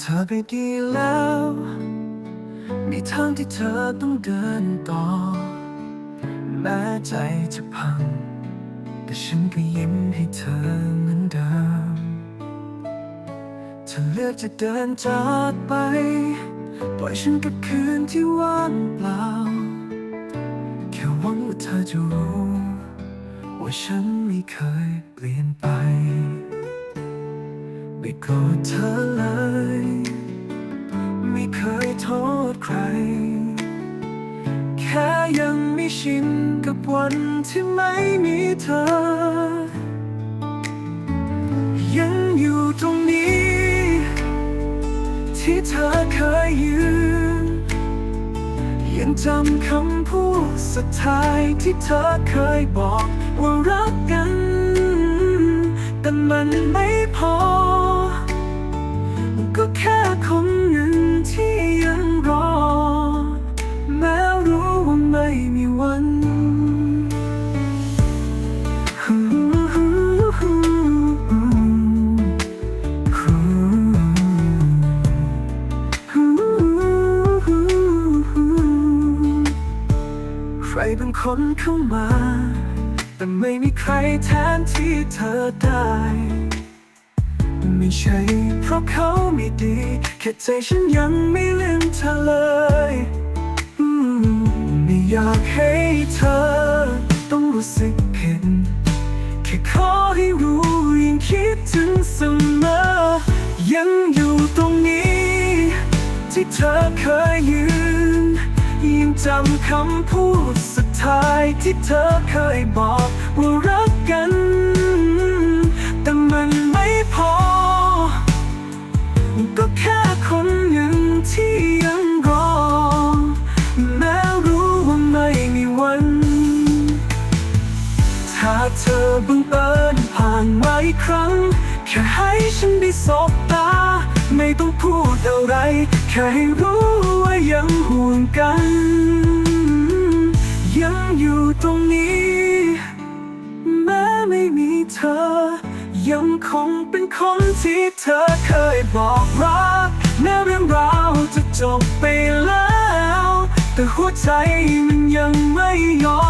เธอไปดีแล้วมีทางที่เธอต้องเดินต่อ แม้ใจจะพัง แต่ฉันก็ยิ้มให้เธอเหมือนเดิม เธอเลือกจะเดินจากไป ปล่อยฉันกับคืนที่ว่างเปล่า แค่หวังว่าเธอจะรู้ ว่าฉันไม่เคยเปลี่ยนไป ไม่โกรธเธอเลย ไม่เคยโทษใคร แค่ยังไม่ชินกับวันที่ไม่มีเธอ ยังอยู่ตรงนี้ ที่เธอเคยยืน ยังจำคำพูดสุดท้ายที่เธอเคยบอกว่ารักกัน แต่มันไม่ ใครเป็นคนเข้ามา แต่ไม่มีใครแทนที่เธอได้ ไม่ใช่เพราะเขาไม่ดี แค่ใจฉันยังไม่ลืมเธอเลยอืมไม่อยากให้เธอ ต้องรู้สึกผิดแค่ขอให้รู้ยังคิดถึงเสมอ ยังอยู่ตรงนี้ ที่เธอเคยยืน ยังจำคำพูดสุด ที่เธอเคยบอกว่ารักกัน แต่มันไม่พอ ก็แค่คนหนึ่งที่ยังรอ แม้รู้ว่าไม่มีวัน ถ้าเธอบังเอิญผ่านมาอีกครั้ง แค่ให้ฉันได้สบตา ไม่ต้องพูดอะไร แค่ให้รู้ว่ายังห่วงกัน เธอ ยังคงเป็นคนที่เธอเคยบอกรักแม้เรื่องราวจะจบไปแล้ว แต่หัวใจมันยังไม่ยอม